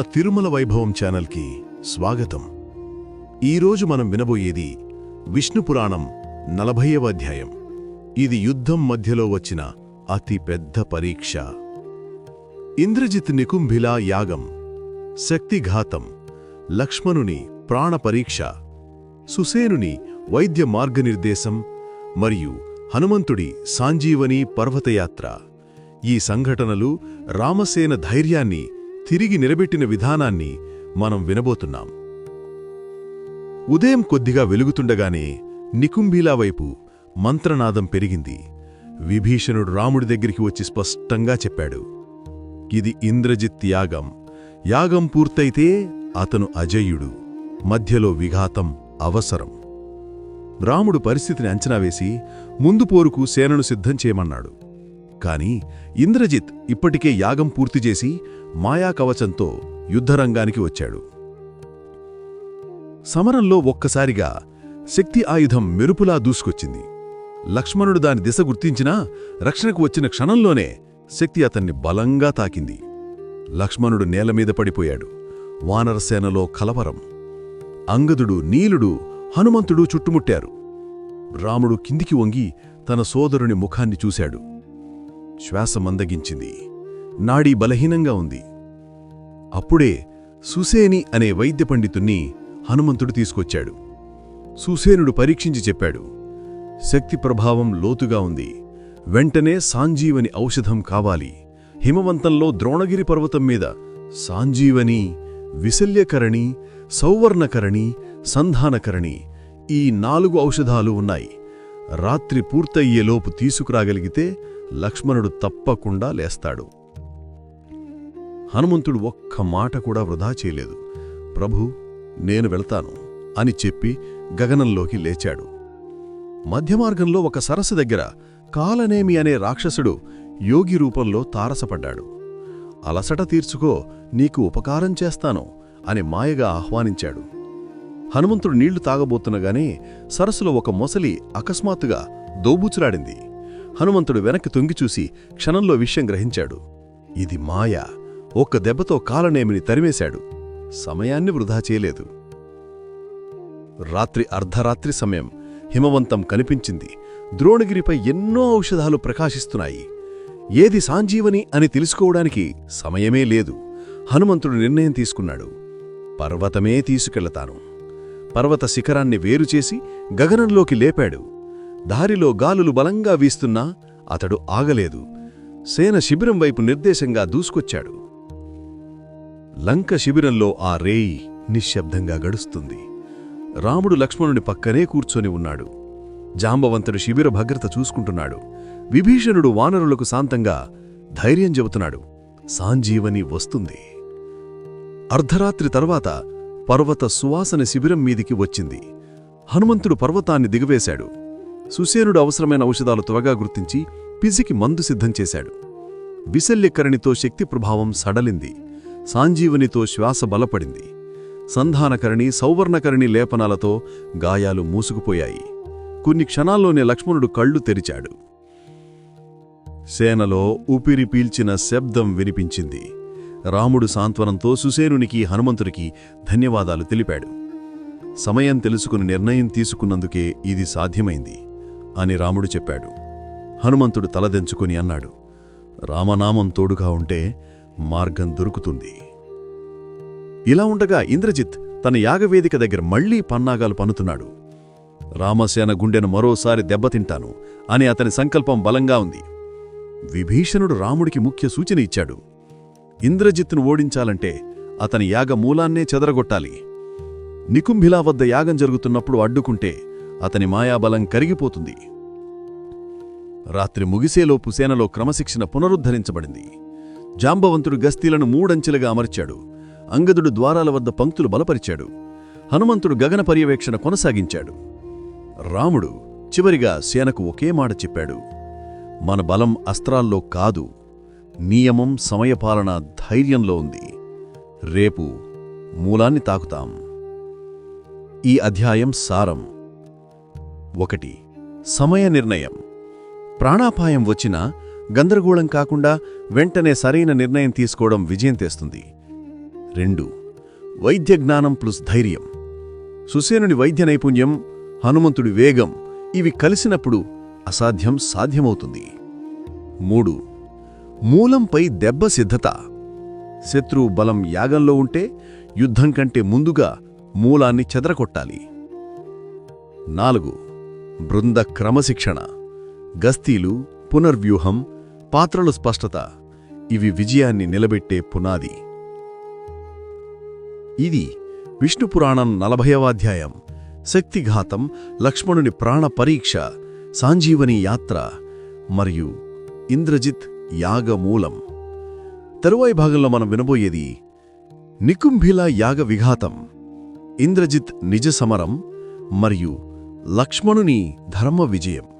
మన తిరుమల వైభవం ఛానల్కి స్వాగతం. ఈరోజు మనం వినబోయేది విష్ణు పురాణం నలభైవ అధ్యాయం. ఇది యుద్ధం మధ్యలో వచ్చిన అతి పెద్ద పరీక్ష. ఇంద్రజిత్ నికుంభిలా యాగం శక్తిఘాతం లక్ష్మణుని ప్రాణ పరీక్ష సుసేనుని వైద్య మార్గనిర్దేశం మరియు హనుమంతుడి సాంజీవని పర్వతయాత్ర. ఈ సంఘటనలు రామసేన ధైర్యాన్ని తిరిగి నిలబెట్టిన విధానాన్ని మనం వినబోతున్నాం. ఉదయం కొద్దిగా వెలుగుతుండగానే నికుంభీలా వైపు మంత్రనాదం పెరిగింది. విభీషణుడు రాముడి దగ్గరికి వచ్చి స్పష్టంగా చెప్పాడు ఇది ఇంద్రజిత్ యాగం. యాగం పూర్తయితే అతను అజయుడు. మధ్యలో విఘాతం అవసరం. రాముడు పరిస్థితిని అంచనా వేసి ముందు పోరుకు సేనను సిద్ధం చేయమన్నాడు. కాని ఇంద్రజిత్ ఇప్పటికే యాగం పూర్తి చేసి మాయా కవచంతో యుద్ధరంగానికి వచ్చాడు. సమరంలో ఒక్కసారిగా శక్తి ఆయుధం మెరుపులా దూసుకొచ్చింది. లక్ష్మణుడు దాని దిశ గుర్తించినా రక్షణకు వచ్చిన క్షణంలోనే శక్తి అతన్ని బలంగా తాకింది. లక్ష్మణుడు నేలమీద పడిపోయాడు. వానరసేనలో కలవరం. అంగదుడు నీలుడు హనుమంతుడు చుట్టుముట్టారు. రాముడు కిందికి వంగి తన సోదరుని ముఖాన్ని చూశాడు. శ్వాస మందగించింది. నాడీ బలహీనంగా ఉంది. అప్పుడే సుసేని అనే వైద్య పండితుణ్ణి హనుమంతుడు తీసుకొచ్చాడు. సుసేనుడు పరీక్షించి చెప్పాడు శక్తి ప్రభావం లోతుగా ఉంది. వెంటనే సాంజీవని ఔషధం కావాలి. హిమవంతంలో ద్రోణగిరి పర్వతం మీద సాంజీవని విశల్యకరణి సౌవర్ణకరణి సంధానకరణి ఈ నాలుగు ఔషధాలు ఉన్నాయి. రాత్రి పూర్తయ్యేలోపు తీసుకురాగలిగితే లక్ష్మణుడు తప్పకుండా లేస్తాడు. హనుమంతుడు ఒక్క మాట కూడా వృధా చేయలేదు. ప్రభు నేను వెళ్తాను అని చెప్పి గగనంలోకి లేచాడు. మధ్యమార్గంలో ఒక సరస్సు దగ్గర కాలనేమి అనే రాక్షసుడు యోగి రూపంలో తారసపడ్డాడు. అలసట తీర్చుకో నీకు ఉపకారం చేస్తాను అని మాయగా ఆహ్వానించాడు. హనుమంతుడు నీళ్ళు తాగబోతున్నగానే సరస్సులో ఒక మొసలి అకస్మాత్తుగా దోబూచులాడింది. హనుమంతుడు వెనక్కి తొంగిచూసి క్షణంలో విషయం గ్రహించాడు. ఇది మాయ ఒక్క దెబ్బతో కాలనేమిని తరిమేశాడు. సమయాన్ని వృధా చేయలేదు. రాత్రి అర్ధరాత్రి సమయం హిమవంతం కనిపించింది. ద్రోణగిరిపై ఎన్నో ఔషధాలు ప్రకాశిస్తున్నాయి. ఏది సాంజీవని అని తెలుసుకోవడానికి సమయమే లేదు. హనుమంతుడు నిర్ణయం తీసుకున్నాడు. పర్వతమే తీసుకెళ్ళతాను. పర్వత శిఖరాన్ని వేరుచేసి గగనంలోకి లేపాడు. దారిలో గాలులు బలంగా వీస్తున్నా అతడు ఆగలేదు. సేన శిబిరం వైపు నిర్దేశంగా దూసుకొచ్చాడు. లంక శిబిరంలో ఆ రేయి నిశ్శబ్దంగా గడుస్తుంది. రాముడు లక్ష్మణుని పక్కనే కూర్చొని ఉన్నాడు. జాంబవంతుడు శిబిర భద్రత చూసుకుంటున్నాడు. విభీషణుడు వానరులకు శాంతంగా ధైర్యం చెబుతున్నాడు. సాంజీవని వస్తుంది. అర్ధరాత్రి తర్వాత పర్వత సువాసన శిబిరం మీదికి వచ్చింది. హనుమంతుడు పర్వతాన్ని దిగవేశాడు. సుసేనుడు అవసరమైన ఔషధాలు త్వరగా గుర్తించి పిసికి మందు సిద్ధం చేశాడు. విశల్యకరణితో శక్తి ప్రభావం సడలింది. సాంజీవనితో శ్వాస బలపడింది. సంధానకరణి సౌవర్ణకరణి లేపనాలతో గాయాలు మూసుకుపోయాయి. కొన్ని క్షణాల్లోనే లక్ష్మణుడు కళ్ళు తెరిచాడు. సేనలో ఊపిరి పీల్చిన శబ్దం వినిపించింది. రాముడు సాంత్వనంతో సుసేనునికి హనుమంతుడికి ధన్యవాదాలు తెలిపాడు. సమయం తెలుసుకుని నిర్ణయం తీసుకున్నందుకే ఇది సాధ్యమైంది అని రాముడు చెప్పాడు. హనుమంతుడు తలదెంచుకుని అన్నాడు. రామనామం తోడుగా ఉంటే మార్గం దొరుకుతుంది. ఇలా ఉండగా ఇంద్రజిత్ తన యాగవేదిక దగ్గర మళ్ళీ పన్నాగాలు పన్నుతున్నాడు. రామసేన గుండెను మరోసారి దెబ్బతింటాను అని అతని సంకల్పం బలంగా ఉంది. విభీషణుడు రాముడికి ముఖ్య సూచన ఇచ్చాడు. ఇంద్రజిత్ను ఓడించాలంటే అతని యాగ మూలాన్నే చెదరగొట్టాలి. నికుంభిలా వద్ద యాగం జరుగుతున్నప్పుడు అడ్డుకుంటే అతని మాయాబలం కరిగిపోతుంది. రాత్రి ముగిసేలోపు సేనలో క్రమశిక్షణ పునరుద్ధరించబడింది. జాంబవంతుడు గస్తీలను మూడంచెలుగా అమర్చాడు. అంగదుడు ద్వారాల వద్ద పంక్తులు బలపరిచాడు. హనుమంతుడు గగన పర్యవేక్షణ కొనసాగించాడు. రాముడు చివరిగా సేనకు ఒకే మాట చెప్పాడు. మన బలం అస్త్రాల్లో కాదు నియమం సమయపాలన ధైర్యంలో ఉంది. రేపు మూలాన్ని తాకుతాం. ఈ అధ్యాయం సారం. ఒకటి. సమయ నిర్ణయం. ప్రాణాపాయం వచ్చినా గందరగోళం కాకుండా వెంటనే సరైన నిర్ణయం తీసుకోవడం విజయం తెస్తుంది. రెండు వైద్య జ్ఞానం ప్లస్ ధైర్యం. సుసేనుడి వైద్య నైపుణ్యం హనుమంతుడి వేగం ఇవి కలిసినప్పుడు అసాధ్యం సాధ్యమవుతుంది. మూడు మూలంపై దెబ్బ సిద్ధత. శత్రువు బలం యాగంలో ఉంటే యుద్ధం కంటే ముందుగా మూలాన్ని చెదరకొట్టాలి నాలుగు బృంద క్రమశిక్షణ. గస్తీలు పునర్వ్యూహం పాత్రలు స్పష్టత ఇవి విజయాన్ని నిలబెట్టే పునాది. ఇది విష్ణు పురాణం నలభైవ అధ్యాయం. శక్తిఘాతం లక్ష్మణుని ప్రాణ పరీక్ష సాంజీవని యాత్ర మరియు ఇంద్రజిత్ యాగమూలం. తరువాయి భాగంలో మనం వినబోయేది నికుంభిల యాగ విఘాతం ఇంద్రజిత్ నిజ సమరం మరియు లక్ష్మణుని ధర్మ విజయం.